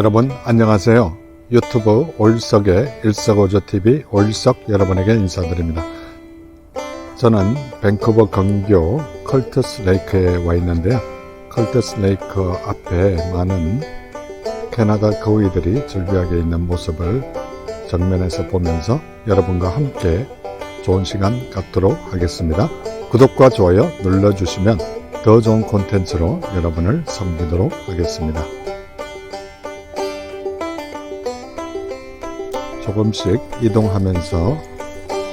여러분 안녕하세요. 유튜브 올석의 일석오조TV 올석 여러분에게 인사드립니다. 저는 밴쿠버 근교 컬트스 레이크에 와 있는데요. 컬트스 레이크 앞에 많은 캐나다 거위들이 즐비하게 있는 모습을 정면에서 보면서 여러분과 함께 좋은 시간 갖도록 하겠습니다. 구독과 좋아요 눌러주시면 더 좋은 콘텐츠로 여러분을 섬기도록 하겠습니다. 조금씩 이동하면서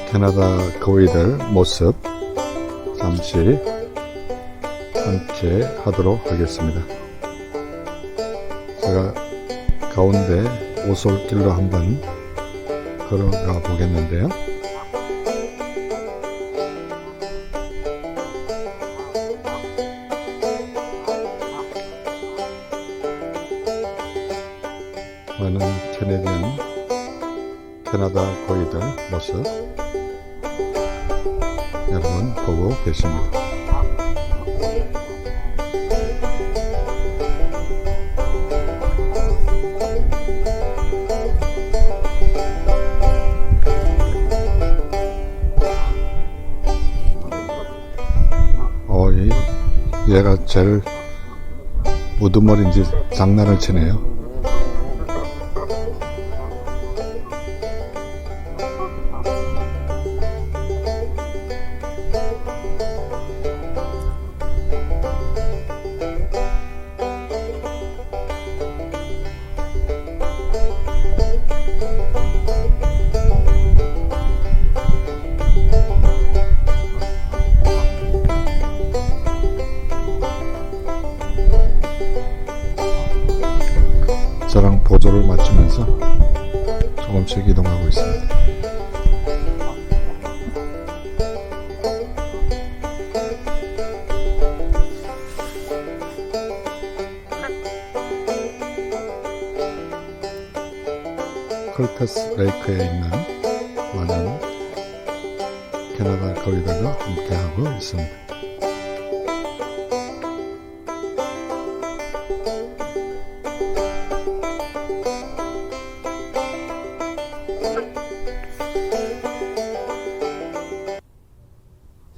캐나다 거위들 모습 잠시 함께 하도록 하겠습니다. 제가 가운데 오솔길로 한번 걸어가 보겠는데요. 많은 캐네디언 캐나다 거위들 모습 여러분 보고 계십니다. 어, 이, 얘가 제일 우두머리인지 장난을 치네요. 저랑 보조를 맞추면서 조금씩 이동하고 있습니다. 컬터스 레이크에 있는 많은 캐나다 거위들과 함께하고 있습니다.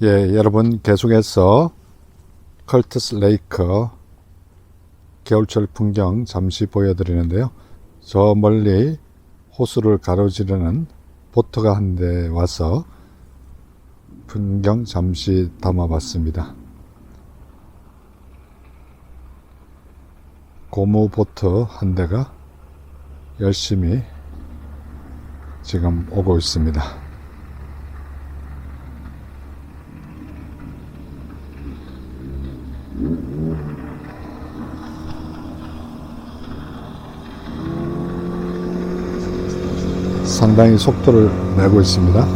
예, 여러분 계속해서 컬트스 레이크 겨울철 풍경 잠시 보여드리는데요. 저 멀리 호수를 가로지르는 보트가 한 대 와서 풍경 잠시 담아봤습니다. 고무 보트 한 대가 열심히 지금 오고 있습니다. 상당히 속도를 내고 있습니다.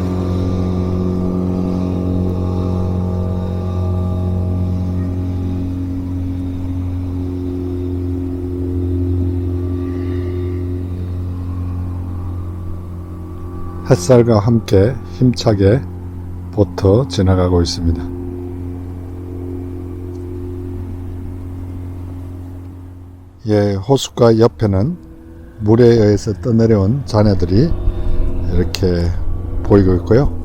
햇살과 함께 힘차게 보트 지나가고 있습니다. 예, 호숫가 옆에는 물에 의해서 떠내려온 잔해들이 이렇게 보이고 있고요.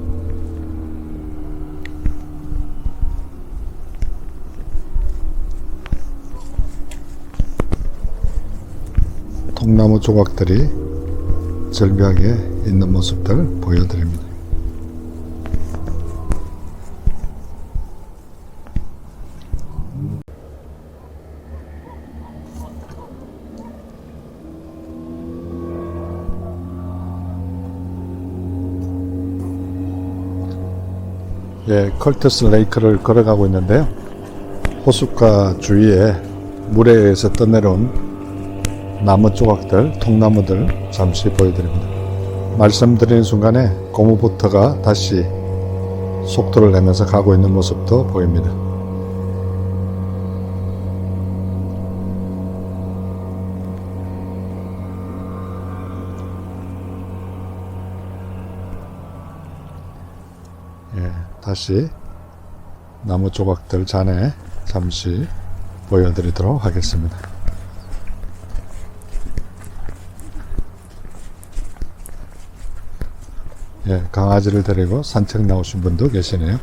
통나무 조각들이 절벽에 있는 모습들 보여드립니다. 예, 컬트스 레이크를 걸어가고 있는데요. 호숫가 주위에 물에 의해서 떠내려온 나무 조각들, 통나무들 잠시 보여드립니다. 말씀드리는 순간에 고무보트가 다시 속도를 내면서 가고 있는 모습도 보입니다. 예, 다시 나무 조각들 잔에 잠시 보여드리도록 하겠습니다. 예, 강아지를 데리고 산책 나오신 분도 계시네요.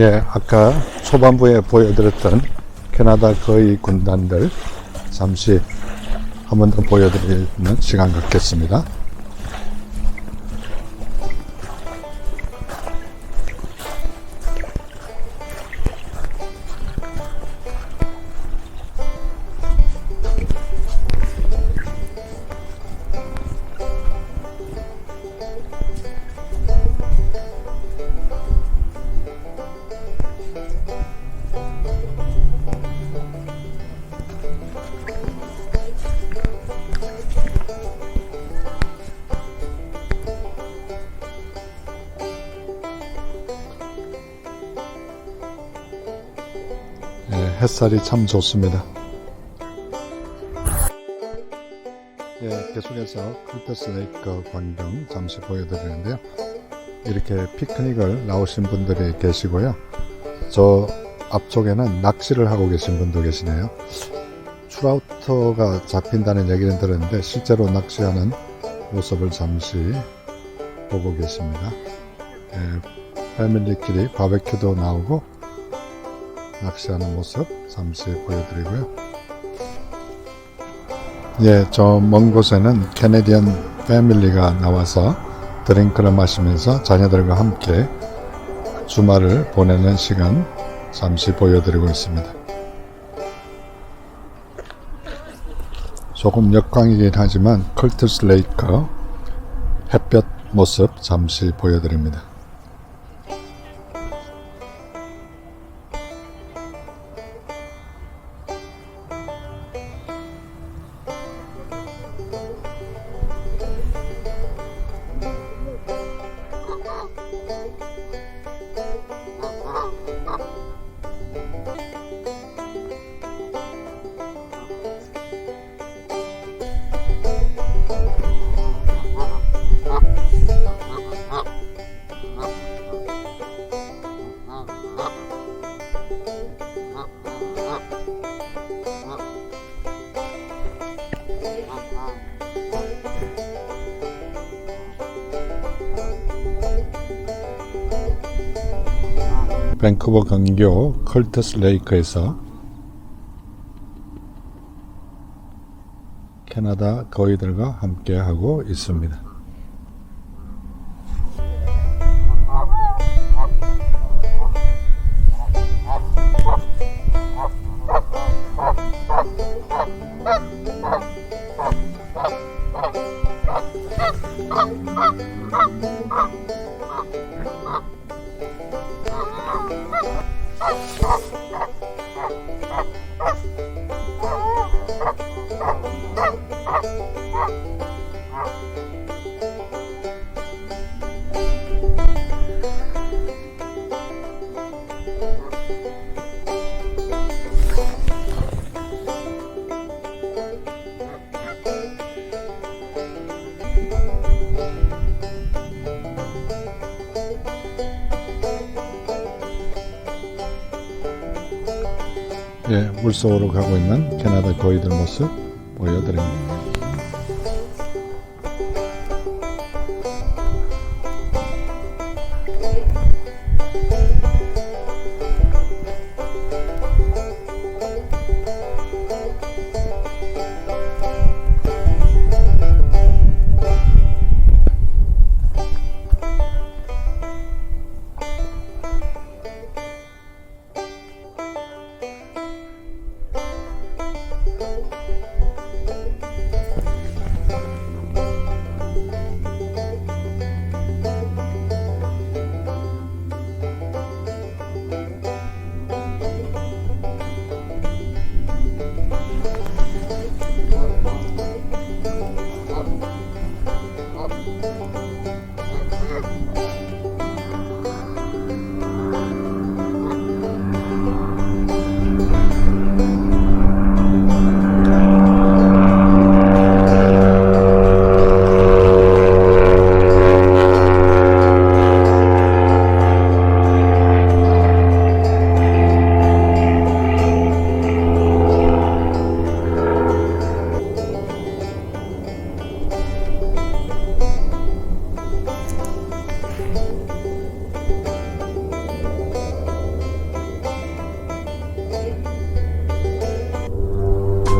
예, 아까 초반부에 보여드렸던 캐나다 거의 군단들 잠시 한 번 더 보여드리는 시간 갖겠습니다. 햇살이 참 좋습니다. 예, 계속해서 클터스 레이크 광경 잠시 보여드리는데요. 이렇게 피크닉을 나오신 분들이 계시고요. 저 앞쪽에는 낚시를 하고 계신 분도 계시네요. 트라우터가 잡힌다는 얘기는 들었는데 실제로 낚시하는 모습을 잠시 보고 계십니다. 예, 패밀리끼리 바베큐도 나오고 낚시하는 모습 잠시 보여드리고요. 예, 저 먼 곳에는 캐네디언 패밀리가 나와서 드링크를 마시면서 자녀들과 함께 주말을 보내는 시간 잠시 보여드리고 있습니다. 조금 역광이긴 하지만 컬트스 레이커 햇볕 모습 잠시 보여드립니다. 밴쿠버 근교 컬터스 레이크에서 캐나다 거위들과 함께 하고 있습니다. 예, 물속으로 가고 있는 캐나다 거위들 모습 보여드립니다.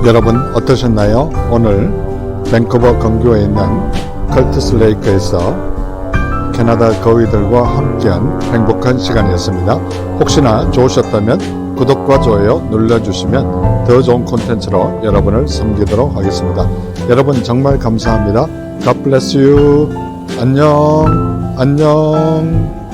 여러분 어떠셨나요? 오늘 밴쿠버 근교에 있는 컬트스 레이크에서 캐나다 거위들과 함께한 행복한 시간이었습니다. 혹시나 좋으셨다면 구독과 좋아요 눌러주시면 더 좋은 콘텐츠로 여러분을 섬기도록 하겠습니다. 여러분 정말 감사합니다. God bless you. 안녕. 안녕.